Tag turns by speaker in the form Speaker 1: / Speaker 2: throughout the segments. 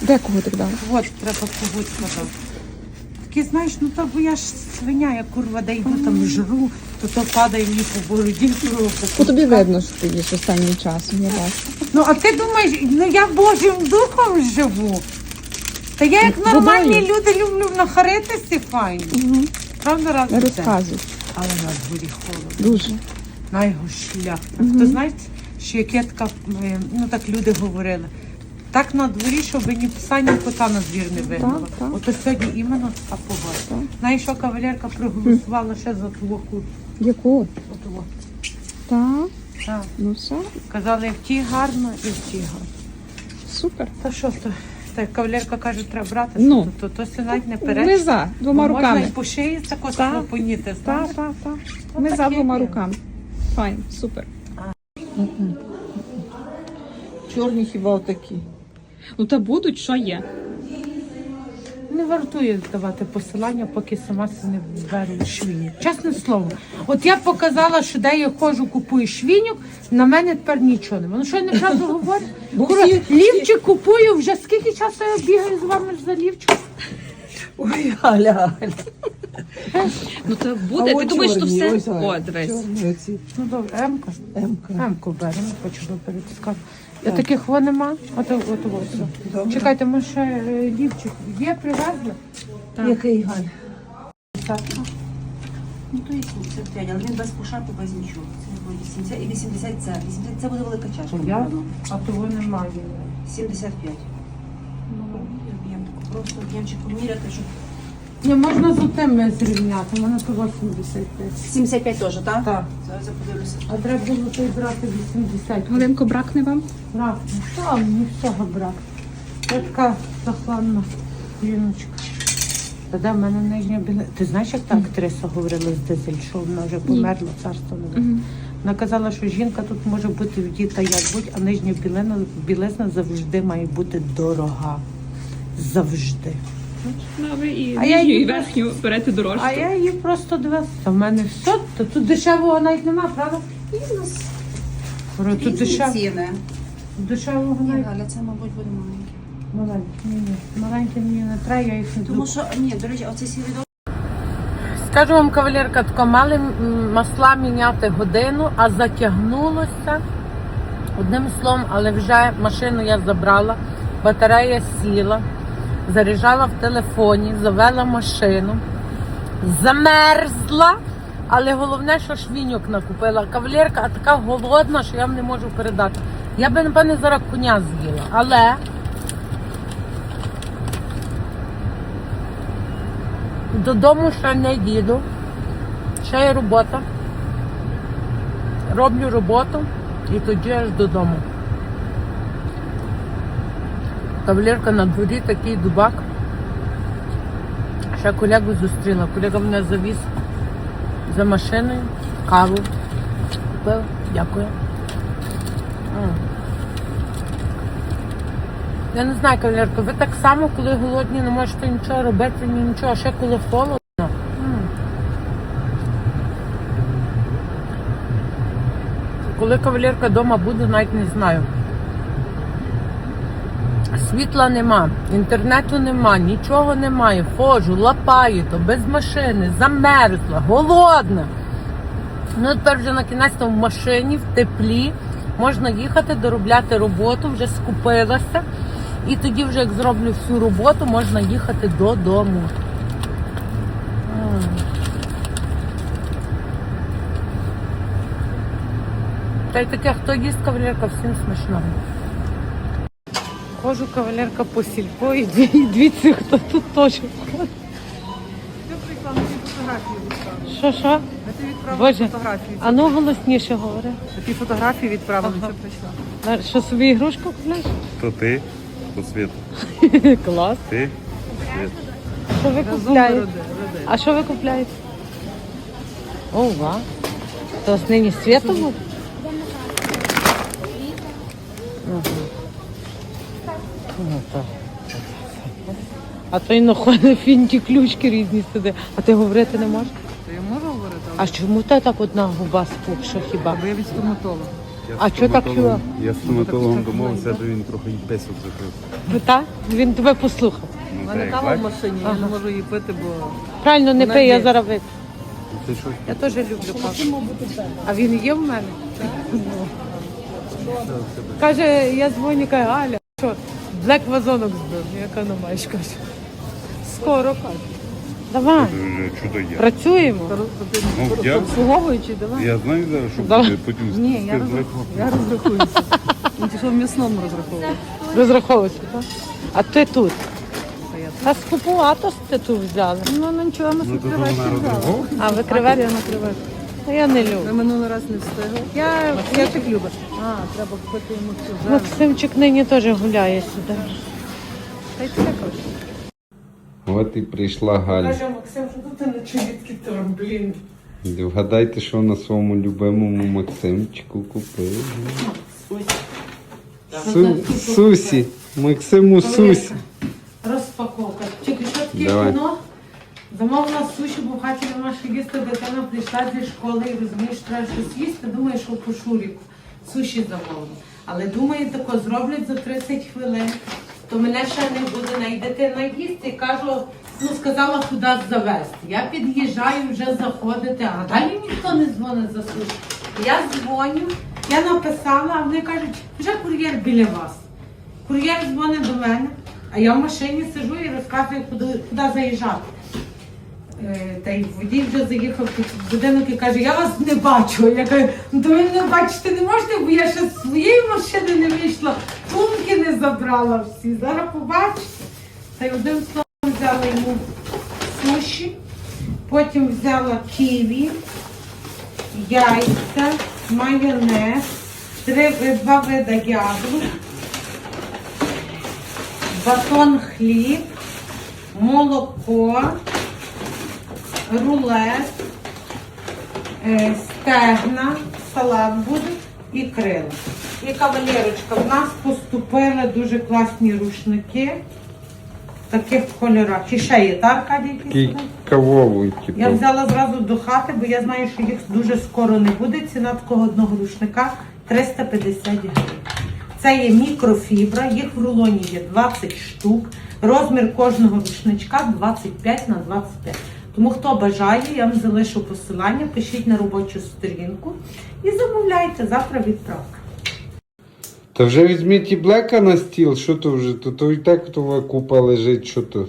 Speaker 1: Де когутик дав?
Speaker 2: От треба когутка дав. Такі, знаєш, ну то бо я ж свиня, я курва, де йду там жру, то то падає мені по бороді.
Speaker 1: По тобі видно, що ти їш останнім часом, я бачу.
Speaker 2: Ну, а ти думаєш, ну я Божим духом живу. Та я як
Speaker 1: Водою.
Speaker 2: нормальні люди люблю нахаритися файно.
Speaker 1: Угу.
Speaker 2: Правда, раз
Speaker 1: Не розказуй.
Speaker 2: Але на дворі холодно.
Speaker 1: Дуже.
Speaker 2: На його шлях. Хто знає, що як я така, е, ну так люди говорили. Так на дворі, щоб ні пса, ні кота на двір не вигнала.
Speaker 1: так.
Speaker 2: Ото сьогодні іменно така погода. Знаєш, що кавалерка проголосувала ще за твою куртку.
Speaker 1: Яку?
Speaker 2: Отого.
Speaker 1: Так.
Speaker 2: Так.
Speaker 1: Ну все,
Speaker 2: Казали, і в тій гарно, і в тій гарно.
Speaker 1: супер.
Speaker 2: Та що то? Так, кавалерка каже, треба брати,
Speaker 1: Ну.
Speaker 2: то, то, то, навіть не
Speaker 1: Ми
Speaker 2: переч.
Speaker 1: за двома
Speaker 2: Бо Можна
Speaker 1: руками.
Speaker 2: і по шиї тако
Speaker 1: Так.
Speaker 2: слопоніти, знаєш?
Speaker 1: Так, так, так.
Speaker 2: Ну,
Speaker 1: Ми за двома
Speaker 2: є.
Speaker 1: руками. Файн, супер.
Speaker 3: Чорні хіба отакі.
Speaker 1: Ну та будуть, що є.
Speaker 2: Не вартує давати посилання, поки сама си не беру швінюк. Чесне слово. От я показала, що де я ходжу, купую швінюк, на мене тепер нічого немає. Ну що я неправду говорю?
Speaker 3: Бо
Speaker 2: Кура, лівчик купую, вже скільки часу я бігаю з вами за лівчик?
Speaker 3: Ой, Галя, Галя.
Speaker 1: Ну то
Speaker 3: А
Speaker 1: Ти
Speaker 3: от
Speaker 1: думаєш, що
Speaker 3: чорні,
Speaker 1: все?
Speaker 3: ось.
Speaker 1: О, дивись.
Speaker 3: Чорні оці.
Speaker 2: Ну добре, Емка.
Speaker 3: Емка.
Speaker 2: Емку беремо, хочу би перетискати. Я таких во нема. Ото, ото, ось.
Speaker 3: Добре.
Speaker 2: Чекайте, ми ще е, лівчик є, привезли?
Speaker 1: Так.
Speaker 3: Який Галя?
Speaker 4: Ну, то є 75, але він без пошапу, без нічого. Це буде 70 і 80 це. 80 це буде велика чашка.
Speaker 2: Я?
Speaker 4: напевно.
Speaker 2: А того немає.
Speaker 4: 75. Ну, об'єм таку, просто об'ємчик поміряти, щоб...
Speaker 2: Не можна з отим зрівняти, у мене то 85.
Speaker 4: 75 теж, так?
Speaker 2: Так.
Speaker 4: Зараз я подивлюся.
Speaker 2: А треба було той брати 80.
Speaker 1: Галинко, бракне вам?
Speaker 2: Брак, ну що, мені всього брак. Я така захланна жіночка. Та де в мене нижня біла. Ти знаєш, як та актриса говорила з Дизель, що вона вже померла, царство не
Speaker 1: Угу.
Speaker 2: Вона казала, що жінка тут може бути в діта як будь, а нижня білизна, білизна завжди має бути дорога. Завжди.
Speaker 1: Добре, і
Speaker 2: А я
Speaker 1: нижню,
Speaker 2: її
Speaker 1: і верхню берете дорожче.
Speaker 2: А я її просто дивилася. Та в мене все, то тут дешевого навіть нема, правда?
Speaker 4: Бізнес.
Speaker 2: Говорю, Тут
Speaker 4: Різні
Speaker 2: дешев...
Speaker 4: ціни.
Speaker 2: дешевого
Speaker 4: Ні,
Speaker 2: навіть
Speaker 4: Галя, це, мабуть, буде маленький.
Speaker 2: маленькі. Ні, ні. Маленькі мені не треба, я їх не
Speaker 4: Тому що, ні, до речі, оцей сірий
Speaker 2: Скажу вам, кавалерка, тако мали м, масла міняти годину, а затягнулося. Одним словом, але вже машину я забрала, батарея сіла, заряджала в телефоні, завела машину, замерзла, але головне, що швіньок накупила. Кавалерка, така голодна, що я вам не можу передати. Я би, напевне, зараз коня з'їла, але Додому ще не їду. Ще є робота. Роблю роботу і тоді аж додому. Кавалерка на дворі такий дубак. Ще колегу зустріла. Колега мене завіз за машиною, каву. Купив. Дякую. Я не знаю, кавалерка, ви так само, коли голодні, не можете нічого робити, ні нічого, а ще коли холодно. Коли кавалерка вдома буде, навіть не знаю. Світла нема, інтернету нема, нічого немає. Ходжу, лапаю то, без машини, замерзла, голодна. Ну тепер вже на кінець в машині, в теплі, можна їхати, доробляти роботу, вже скупилася. І тоді, вже як зроблю всю роботу, можна їхати додому. Та й таке, хто їсть кавалерка, всім смачного. Хожу кавалерка по сільпо і дві- дивіться, хто тут теж. Що, що? Боже,
Speaker 3: фотографії.
Speaker 2: а ну голосніше говори.
Speaker 3: Такі фотографії відправили, що прийшла.
Speaker 2: Що собі ігрушку купляєш?
Speaker 5: То ти по світу.
Speaker 2: Клас.
Speaker 5: Ти?
Speaker 2: Що ви купляєте? А що ви купляєте? Ова. То з нині свято буде? Ага. Ну, то. А то й находить фінті ключки різні сюди. А ти говорити не можеш?
Speaker 3: То я можу говорити?
Speaker 2: А чому ти так одна губа спухша хіба?
Speaker 3: Бо я від стоматолога.
Speaker 5: Я
Speaker 2: А чого так
Speaker 5: стоматологом-? Я з стоматологом домовився, то він трохи песок закрив.
Speaker 2: Так? Він тебе послухав.
Speaker 5: Ну,
Speaker 3: У
Speaker 5: та
Speaker 3: мене
Speaker 5: як
Speaker 3: кава в
Speaker 5: бачиш,
Speaker 3: машині, я не можу її пити, бо
Speaker 2: Правильно, не
Speaker 3: Вона
Speaker 2: пий, я
Speaker 3: є.
Speaker 2: зараз вип'ю.
Speaker 5: Ти що?
Speaker 2: Я теж люблю каву. А він є в мене? Ну. Каже, я дзвоню, каже, Аля, що, блек вазонок збив. Яка не маєш, каже. Скоро каже. Давай,
Speaker 5: чудо є.
Speaker 2: працюємо.
Speaker 5: Ну, я,
Speaker 3: обслуговуючи, давай.
Speaker 5: я знаю зараз, що
Speaker 2: Давай.
Speaker 5: буде потім
Speaker 3: Ні, я,
Speaker 5: ти
Speaker 3: роз... я розрахуюся. Він пішов в м'ясному розраховувати.
Speaker 2: Розраховуйся, так? А ти тут.
Speaker 3: А
Speaker 2: Та скупувато ти тут взяли.
Speaker 3: Ну, ну нічого, ми
Speaker 5: Ну, то вона розраховує.
Speaker 2: А ви креветки? Я на креветки. Ну, Я не люблю.
Speaker 3: минулий раз не встигли.
Speaker 2: Я,
Speaker 3: Я так любиш. А, треба купити йому цю зелень.
Speaker 2: Максимчик нині теж гуляє сюди.
Speaker 3: Та й це також.
Speaker 6: От і прийшла Галя.
Speaker 2: Максим, що тут на чоловіки трамблін?
Speaker 6: Вгадайте, що на своєму любимому Максимчику купив. Су... Сусі. Максиму Сусі.
Speaker 2: Розпаковка. Тільки що таке
Speaker 6: Давай.
Speaker 2: кіно? Замовила суші, бо в хаті нема що їсти, дитина прийшла зі школи і розумієш, треба щось їсти, думає, що по. Суші замовила. Але думає, тако зроблять за 30 хвилин, то мене ще не буде най дитина їсти. І кажу, ну сказала, куди завезти. Я під'їжджаю вже заходити, а далі ніхто не дзвонить за суші. Я дзвоню, я написала, а вони кажуть, вже кур'єр біля вас. Кур'єр дзвонить до мене, а я в машині сижу і розказую, куди, куди заїжджати. Е, Та й водій вже заїхав під будинок і каже, я вас не бачу. Я кажу, ну то ви мене бачити не можете, бо я ще з своєї машини не вийшла, сумки не забрала всі. Зараз побачите. Та й одним словом взяла йому суші, потім взяла ківі, яйця, майонез, три, два вида яблук, батон хліб, молоко, рулет, е, стегна, салат буде і крила. І кавалерочка, в нас поступили дуже класні рушники в таких кольорах. І ще є, так, Аркадій?
Speaker 6: кавовий, типу.
Speaker 2: Я взяла зразу до хати, бо я знаю, що їх дуже скоро не буде. Ціна такого одного рушника 350 гривень. Це є мікрофібра, їх в рулоні є 20 штук. Розмір кожного рушничка 25 на 25. Тому хто бажає, я вам залишу посилання, пишіть на робочу сторінку і замовляйте завтра відправка.
Speaker 6: Та вже візьміть і блека на стіл, що то вже, то, то і так то купа лежить, що то.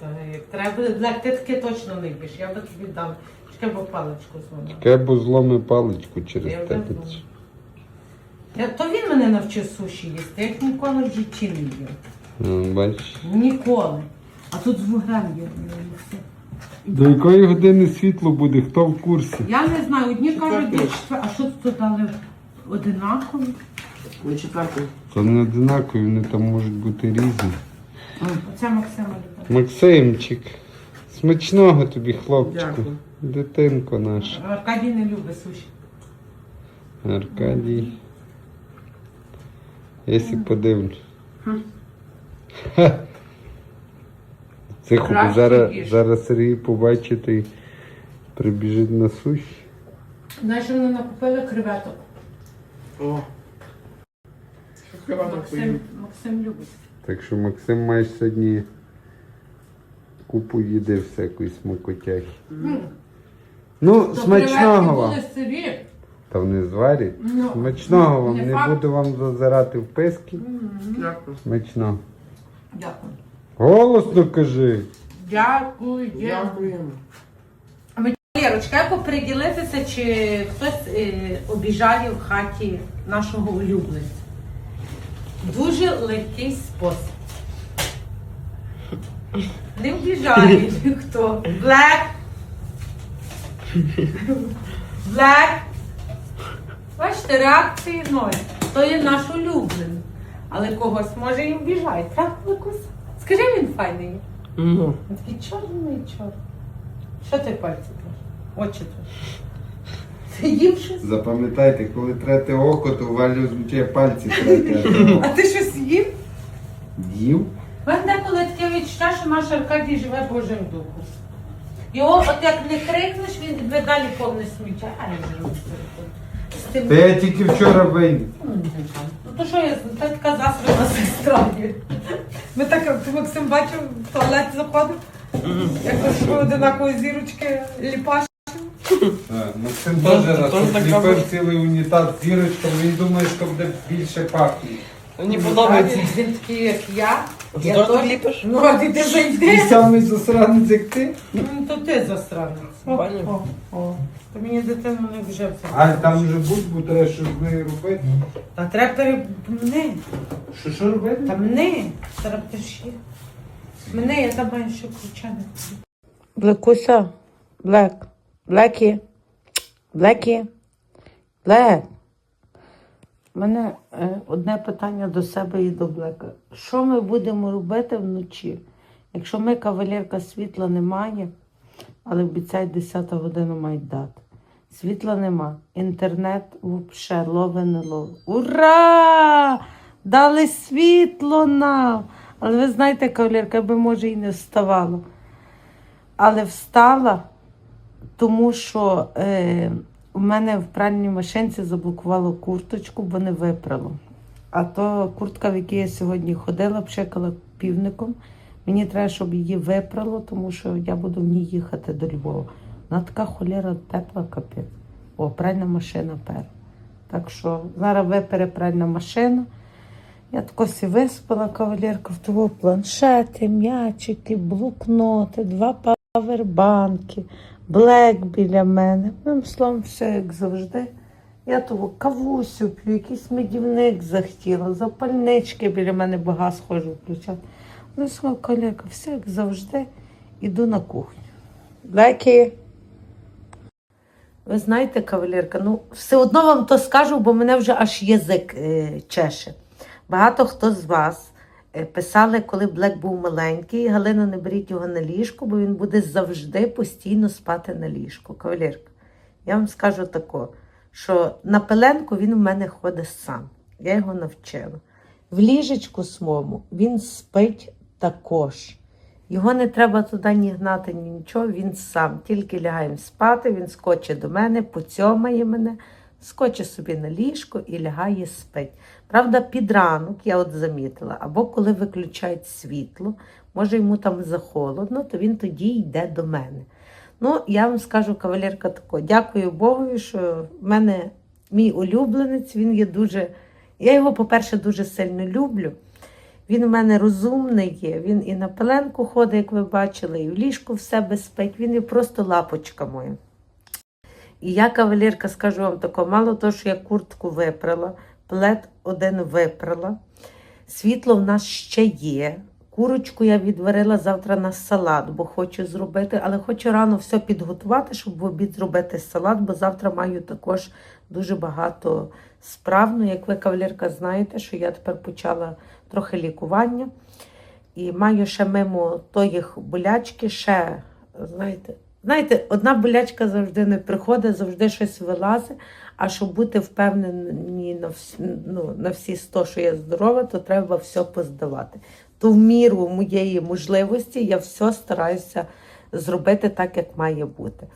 Speaker 2: Та як треба, Блек, ти таке точно не йдеш. Я би тобі дам. Чекай, бо паличку зламав.
Speaker 6: Таке бо зломи паличку через
Speaker 2: Я вже
Speaker 6: тебе.
Speaker 2: Я, то він мене навчив суші їсти, я як ніколи в житті не їв.
Speaker 6: Ну, Бачиш.
Speaker 2: Ніколи. А тут з вуглем є. все.
Speaker 6: До якої години світло буде, хто в курсі?
Speaker 2: Я не знаю, одні кажуть, до четвер... а що тут дали одинакові?
Speaker 6: То не одинакові, вони там можуть бути різні.
Speaker 2: Оця Максима любить.
Speaker 6: Максимчик, смачного тобі, хлопчику. Дитинко наша.
Speaker 2: Аркадій не любить суші.
Speaker 6: Аркадій. Я сі подивлюсь. Ха. Тихо,
Speaker 2: Краще
Speaker 6: зараз,
Speaker 2: їж.
Speaker 6: зараз Сергій побачить і прибіжить на суші.
Speaker 2: Знаєш, вони накупили креветок. Максим, Максим любить.
Speaker 6: Так що Максим маєш сьогодні купу їди всякої смакотяхи. Ну,
Speaker 2: То
Speaker 6: смачного вам.
Speaker 2: були сирі.
Speaker 6: Та вони зварять.
Speaker 2: Ну,
Speaker 6: Смачного вам.
Speaker 2: не
Speaker 6: Не
Speaker 2: факт.
Speaker 6: буду вам зазирати в писки. Смачного.
Speaker 2: Дякую.
Speaker 6: Голосно кажи.
Speaker 2: Дякую. Дякую. Лєрочка, як оприділитися, чи хтось е, обіжає в хаті нашого улюбленця? Дуже легкий спосіб. Не обіжає ніхто. Блек. Блек. Бачите, реакції ноль. То є наш улюблений. Але когось може і обіжає. Так, Лукус? Скажи, він файний. є? Він такий чорний чорний. Що ти пальці кажеш? Очі твої. Ти їв щось?
Speaker 6: Запам'ятайте, коли трете око, то Валю звичайно пальці трете.
Speaker 2: А ти щось їв?
Speaker 6: Їв?
Speaker 2: У мене деколи таке відчуття, що наш Аркадій живе Божим духом. Його, от як не крикнеш, він тебе далі повне сміття. А я вже не переходжу. тим.
Speaker 6: Та я тільки вчора вийняв.
Speaker 2: Ну то що я та така засрана сестра. є. Ми так, Максим бачив, в туалет заходив, якось одинакові зірочки ліпаш.
Speaker 6: Максим теж раз відліпив цілий унітаз з зірочками, він думає, що буде більше пахнути.
Speaker 7: Мені подобається.
Speaker 2: Він такий, як я.
Speaker 7: Ти
Speaker 2: Я
Speaker 7: так ліпиш?
Speaker 2: Ну, а ти ти
Speaker 6: Ти
Speaker 2: зайди.
Speaker 6: самий засранець, як ти?
Speaker 2: Ну, то ти засранець. О, о, о. То мені дитину не вже все.
Speaker 6: А там вже будь, бо треба щось з нею робити.
Speaker 2: Та треба пере... Мене.
Speaker 6: Що що робити?
Speaker 2: Та мене. Зараз пиши. Мене, я там маю ще ключа не Блекуся. Блек. Блекі. Блекі. Блек. У мене е, одне питання до себе і до Блека. Що ми будемо робити вночі? Якщо ми кавалерка світла немає, але обіцяють 10 годину мають дати. Світла нема. Інтернет взагалі лове не лове. Ура! Дали світло нам! Але ви знаєте, кавалерка, би може і не вставала. Але встала, тому що е, у мене в пральній машинці заблокувало курточку, бо не випрало. А то куртка, в якій я сьогодні ходила, пшикала півником. Мені треба, щоб її випрало, тому що я буду в ній їхати до Львова. Вона така холера тепла капець. О, пральна машина пер. Так що зараз випере пральна машина. Я тако сі виспала кавалерка в того планшети, м'ячики, блокноти, два павербанки, блек біля мене. Одним словом, все як завжди. Я того кавусю п'ю, якийсь медівник захотіла, запальнички біля мене бага схожу включати. Ну, словом, кавалерка, все як завжди, іду на кухню. Блекі. Ви знаєте, кавалерка, ну все одно вам то скажу, бо мене вже аж язик е, чеше. Багато хто з вас писали, коли Блек був маленький, Галина, не беріть його на ліжко, бо він буде завжди постійно спати на ліжку. Кавалерка, я вам скажу тако, що на пеленку він у мене ходить сам. Я його навчила. В ліжечку своєму він спить також. Його не треба туди ні гнати, ні нічого. Він сам тільки лягаємо спати, він скоче до мене, поцьомає мене, скоче собі на ліжко і лягає спить. Правда, під ранок я от замітила, або коли виключають світло, може йому там захолодно, то він тоді йде до мене. Ну, я вам скажу, кавалерка, тако, дякую Богові, що в мене мій улюбленець, він є дуже. Я його, по-перше, дуже сильно люблю. Він у мене розумний є, він і на пеленку ходить, як ви бачили, і в ліжку в себе спить. Він є просто лапочка моя. І я, кавалерка, скажу вам тако, мало того, що я куртку випрала, плед один випрала, світло в нас ще є. Курочку я відварила завтра на салат, бо хочу зробити, але хочу рано все підготувати, щоб в обід зробити салат, бо завтра маю також дуже багато справ. Ну, як ви, кавалерка, знаєте, що я тепер почала трохи лікування. І маю ще мимо тої болячки, ще, знаєте, знаєте, одна болячка завжди не приходить, завжди щось вилазить. А щоб бути впевнені на всі, ну, на всі 100, що я здорова, то треба все поздавати. То в міру моєї можливості я все стараюся зробити так, як має бути.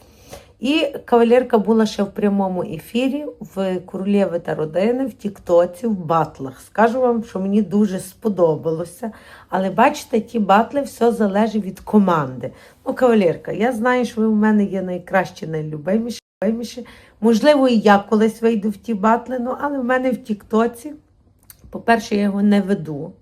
Speaker 2: І кавалерка була ще в прямому ефірі в Королєви та родини, в Тіктоці, в батлах. Скажу вам, що мені дуже сподобалося. Але бачите, ті батли все залежить від команди. Ну, кавалерка, я знаю, що ви в мене є найкращі, найлюбиміші. Можливо, і я колись вийду в ті батли, ну, але в мене в Тіктоці, по-перше, я його не веду.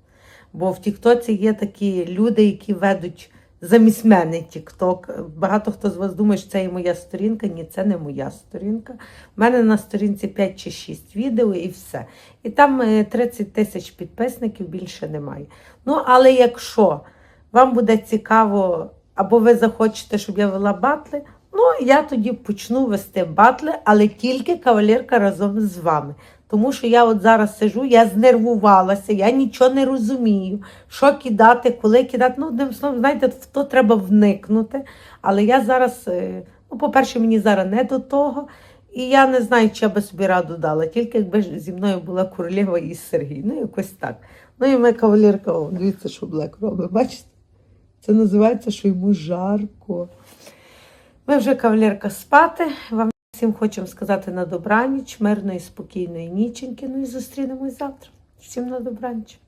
Speaker 2: Бо в Тіктоці є такі люди, які ведуть замість мене Тікток. Багато хто з вас думає, що це і моя сторінка. Ні, це не моя сторінка. У мене на сторінці 5 чи 6 відео і все. І там е, 30 тисяч підписників більше немає. Ну, але якщо вам буде цікаво, або ви захочете, щоб я вела батли, ну я тоді почну вести батли, але тільки кавалерка разом з вами. Тому що я от зараз сижу, я знервувалася, я нічого не розумію, що кидати, коли кидати. Ну, одним словом, знаєте, в то треба вникнути. Але я зараз, е, ну, по-перше, мені зараз не до того. І я не знаю, чи я би собі раду дала, тільки якби зі мною була королева і Сергій. Ну, якось так. Ну і ми кавалерка, о, дивіться, що Блек робить. Бачите? Це називається, що йому жарко. Ми вже кавалерка спати. Вам Всім хочемо сказати на добраніч, мирної, спокійної ніченьки. Ну і зустрінемось завтра. Всім на добраніч.